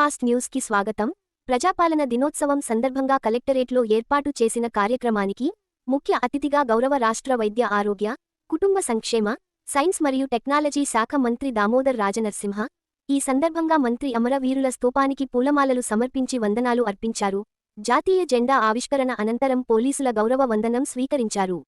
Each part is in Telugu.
ఫాస్ట్ న్యూస్కి స్వాగతం. ప్రజాపాలన దినోత్సవం సందర్భంగా కలెక్టరేట్లో ఏర్పాటు చేసిన కార్యక్రమానికి ముఖ్య అతిథిగా గౌరవ రాష్ట్ర వైద్య ఆరోగ్య కుటుంబ సంక్షేమ సైన్స్ మరియు టెక్నాలజీ శాఖ మంత్రి దామోదర్ రాజనరసింహ ఈ సందర్భంగా మంత్రి అమరవీరుల స్తూపానికి పూలమాలలు సమర్పించి వందనాలు అర్పించారు. జాతీయ జెండా ఆవిష్కరణ అనంతరం పోలీసుల గౌరవ వందనం స్వీకరించారు.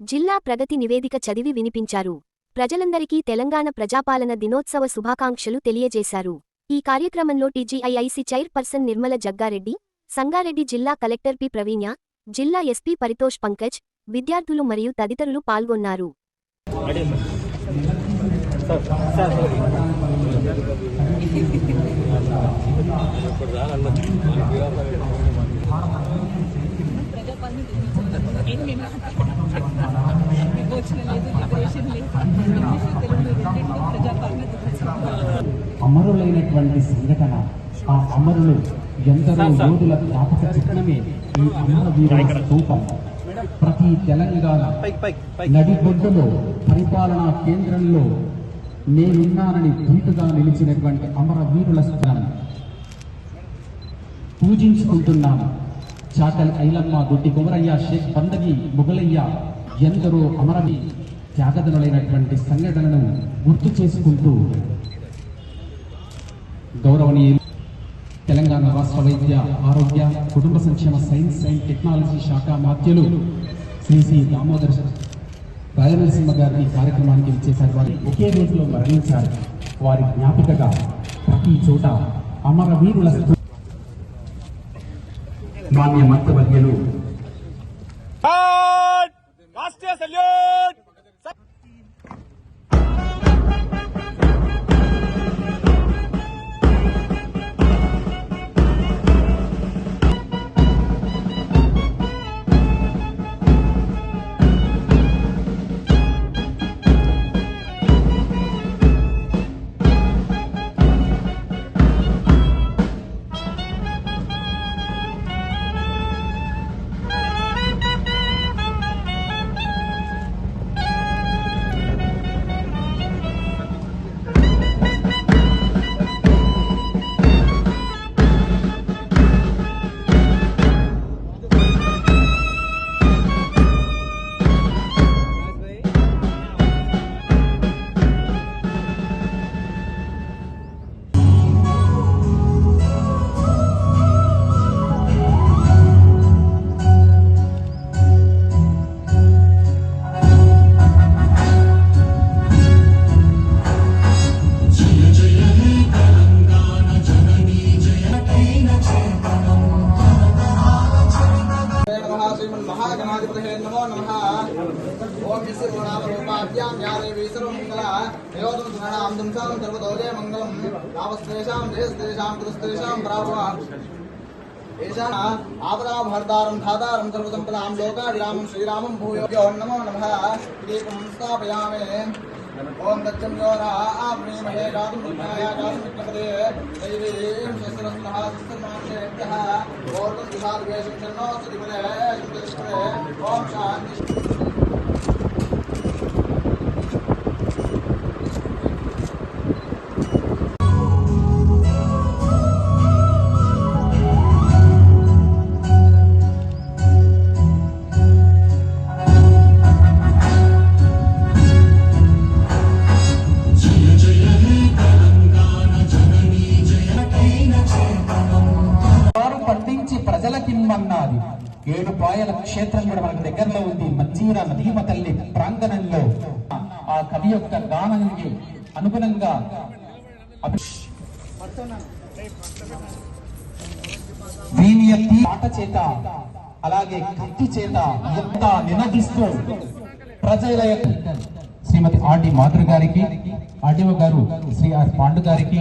జిల్లా ప్రగతి నివేదిక చదివి వినిపించారు. ప్రజలందరికీ తెలంగాణ ప్రజాపాలన దినోత్సవ శుభాకాంక్షలు తెలియజేశారు. ఈ కార్యక్రమంలో టీజీఐఐసి చైర్పర్సన్ నిర్మల జగ్గారెడ్డి సంగారెడ్డి జిల్లా కలెక్టర్ పి ప్రవీణ్య జిల్లా ఎస్పీ పరితోష్ పంకజ్ విద్యార్థులు మరియు తదితరులు పాల్గొన్నారు. విమోచన లేదు లిబరేషన్ లేదు ఇంగ్లీషు తెలుగు రెండింటిలో ప్రజాపాలన దినోత్సవం అమరులైనటువంటి సంఘటన ఆ అమరులు ఎందరో యోధుల జ్ఞాపక చిత్రమే ఈ అమరవీరుల స్తూపం ప్రతి తెలంగాణ నడిబొడ్డులో పరిపాలనా కేంద్రంలో నేనున్నానని ధీటుగా నిలిచినటువంటి అమరవీరుల స్థానం పూజించుకుంటున్నాను చాకలి ఐలమ్మ దొడ్డి కుమరయ్య షేక్ బందగి ముగలయ్య ఎందరో అమరవి త్యాగదనులైనటువంటి సంఘటనను గుర్తు చేసుకుంటూ గౌరవనీయులు తెలంగాణ రాష్ట్ర వైద్య ఆరోగ్య కుటుంబ సంక్షేమ సైన్స్ అండ్ టెక్నాలజీ శాఖ మాధ్యులు శ్రీ శ్రీ దామోదర్ రాజనరసింహ గారిని కార్యక్రమానికి ఇచ్చేశారు వారి ఒకే రోజులో మరణించారు. వారి జ్ఞాపికగా ప్రతి చోట అమరవీరుల మాన్య మంత్రవర్యులు श्रीमन्महागणाधिपतये नमो नमः। ओम यस्य गुणावरूपाभ्यां या देवी सर्वमङ्गला निरोधं सुगणां दुंसां सर्वतोजय मङ्गलं तावस्तेषां देशस्तेषां कृतस्तेषां प्राभवा एषा आपदाभर्तारं धातारं सर्वसम्पदां लोकाभिरामं श्रीरामं भूयो नमो नमः दीपं स्थापयामि ओम दच्चं यो आपणीमहे गातुं विज्ञाय गातुं विज्ञपदे दैवीं शस्त्रस्तः शस्त्रमाक्षेभ्यः ओर्वं दिशाद्वेषं शन्नो सुधिपदे शुद्धस्पदे ओम शान्ति ఏడు పాయల క్షేత్రం కూడా మనకు దగ్గరలో ఉంది. మంజీరా నదీమ తల్లి ప్రాంగణంలో. ఆ కవి యొక్క గానానికి అనుగుణంగా దీని యొక్క పాట చేత అలాగే కత్తి చేత ఎంత నినదిస్తూ ప్రజల యొక్క శ్రీమతి ఆర్డి మాధురి గారికి ఆర్డీఓ గారు శ్రీ ఆర్ పాండు గారికి.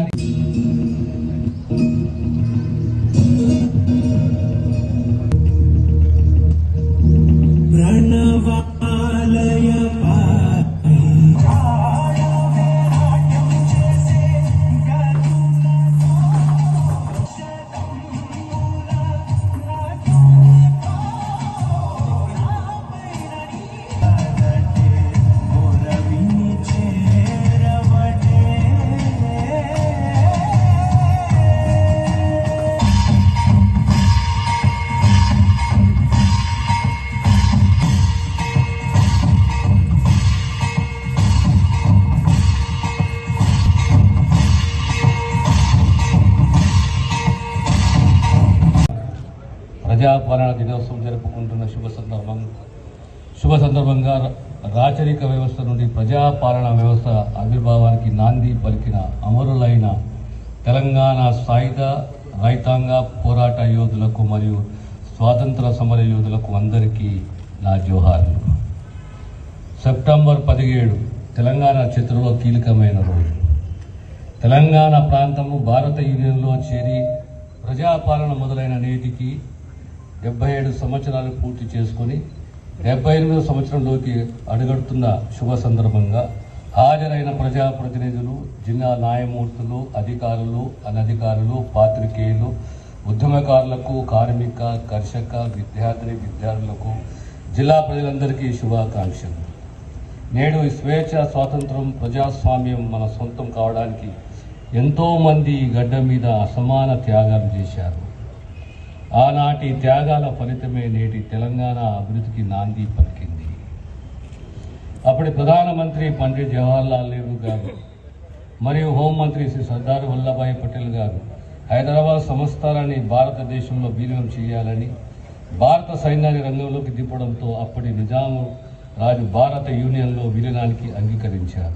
ప్రజాపాలన దినోత్సవం జరుపుకుంటున్న శుభ సందర్భం శుభ సందర్భంగా రాచరిక వ్యవస్థ నుండి ప్రజాపాలన వ్యవస్థ ఆవిర్భావానికి నాంది పలికిన అమరులైన తెలంగాణ సాయుధ రైతాంగ పోరాట యోధులకు మరియు స్వాతంత్ర సమర యోధులకు అందరికీ నా జోహార్లు. సెప్టెంబర్ పదిహేడు తెలంగాణ చరిత్రలో కీలకమైన రోజు. తెలంగాణ ప్రాంతము భారత యూనియన్లో చేరి ప్రజాపాలన మొదలైన నేటికి డెబ్బై ఏడు సంవత్సరాలు పూర్తి చేసుకొని డెబ్బై ఎనిమిదో సంవత్సరంలోకి అడుగడుతున్న శుభ సందర్భంగా హాజరైన ప్రజాప్రతినిధులు జిల్లా న్యాయమూర్తులు అధికారులు అనధికారులు పాత్రికేయులు ఉద్యమకారులకు కార్మిక కర్షక విద్యార్థిని విద్యార్థులకు జిల్లా ప్రజలందరికీ శుభాకాంక్షలు. నేడు స్వేచ్ఛ స్వాతంత్రం ప్రజాస్వామ్యం మన సొంతం కావడానికి ఎంతోమంది ఈ గడ్డ మీద అసమాన త్యాగాలు చేశారు. ఆనాటి త్యాగాల ఫలితమే నేటి తెలంగాణ అభివృద్ధికి నాంది పలికింది. అప్పటి ప్రధానమంత్రి పండిట్ జవహర్లాల్ నెహ్రూ గారు మరియు హోంమంత్రి శ్రీ సర్దార్ వల్లభాయ్ పటేల్ గారు హైదరాబాద్ సంస్థానాన్ని భారతదేశంలో విలీనం చేయాలని భారత సైన్యాన్ని రంగంలోకి దింపడంతో అప్పటి నిజాము రాజు భారత యూనియన్లో విలీనానికి అంగీకరించారు.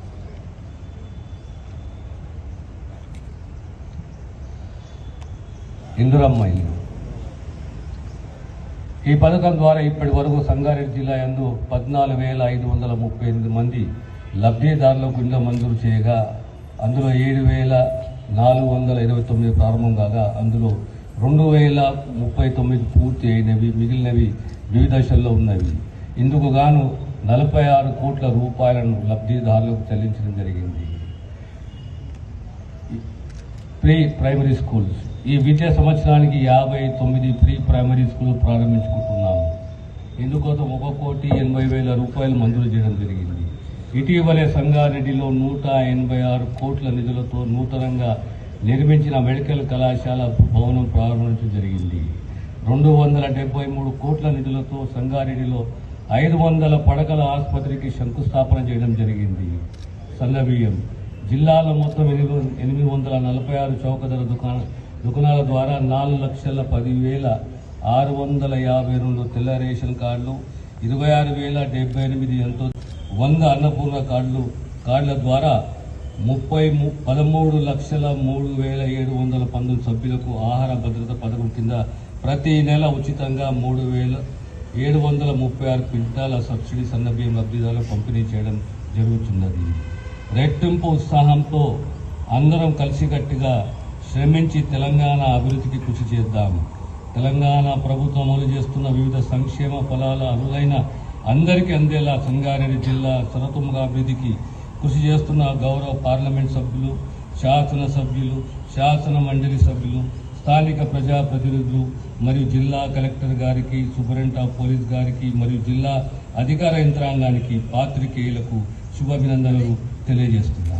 ఇందురమ్మ ఇల్లు. ఈ పథకం ద్వారా ఇప్పటి వరకు సంగారెడ్డి జిల్లా యందు పద్నాలుగు వేల ఐదు వందల ముప్పై ఎనిమిది మంది లబ్ధిదారులకు ఇళ్ళ మంజూరు చేయగా అందులో ఏడు వేల నాలుగు వందల ఇరవై తొమ్మిది ప్రారంభం కాగా అందులో రెండు వేల ముప్పై తొమ్మిది పూర్తి అయినవి మిగిలినవి వివిధ దశల్లో ఉన్నవి. ఇందుకు గాను నలభై ఆరు కోట్ల రూపాయలను లబ్ధిదారులకు చెల్లించడం జరిగింది. Pre primary schools. ఈ విద్యా సంవత్సరానికి యాభై తొమ్మిది ప్రీ ప్రైమరీ స్కూల్ ప్రారంభించుకుంటున్నాము. ఇందుకోసం ఒక కోటి ఎనభై వేల రూపాయలు మంజూరు చేయడం జరిగింది. ఇటీవలే సంగారెడ్డిలో నూట ఎనభై ఆరు కోట్ల నిధులతో నూతనంగా నిర్మించిన మెడికల్ కళాశాల భవనం ప్రారంభించడం జరిగింది. రెండు వందల డెబ్బై మూడు కోట్ల నిధులతో సంగారెడ్డిలో ఐదు వందల పడకల ఆసుపత్రికి శంకుస్థాపన చేయడం జరిగింది. సన్నబియ్యం జిల్లాలో మొత్తం ఎనిమిది ఎనిమిది వందల నలభై ఆరు చౌకధర దుకాణం దుకాణాల ద్వారా నాలుగు లక్షల పదివేల ఆరు వందల యాభై రెండు తెల్ల రేషన్ కార్డులు ఇరవై ఆరు వేల డెబ్బై ఎనిమిది ఎంతో వంద అన్నపూర్ణ కార్డులు కార్డుల ద్వారా ముప్పై ము- పదమూడు లక్షల మూడు వేల ఏడు వందల పంతొమ్మిది సభ్యులకు ఆహార భద్రత పథకం కింద ప్రతి నెల ఉచితంగా మూడు వేల ఏడు వందల ముప్పై ఆరు క్వింటాల సబ్సిడీ సన్నబియ్యం లబ్ధిదారులు పంపిణీ చేయడం జరుగుతున్నది. రెట్టింపు ఉత్సాహంతో అందరం కలిసికట్టుగా శ్రమించి తెలంగాణ అభివృద్ధికి కృషి చేద్దాం. తెలంగాణ ప్రభుత్వం అమలు చేస్తున్న వివిధ సంక్షేమ ఫలాల అర్హులైన అందరికీ అందేలా సంగారెడ్డి జిల్లా సరతుముగా అభివృద్ధికి కృషి చేస్తున్న గౌరవ పార్లమెంట్ సభ్యులు శాసన సభ్యులు శాసన మండలి సభ్యులు స్థానిక ప్రజాప్రతినిధులు మరియు జిల్లా కలెక్టర్ గారికి సూపరింటెండెంట్ ఆఫ్ పోలీస్ గారికి మరియు జిల్లా అధికార యంత్రాంగానికి పాత్రికేయులకు శుభాభినందనలు తెలియజేస్తున్నారు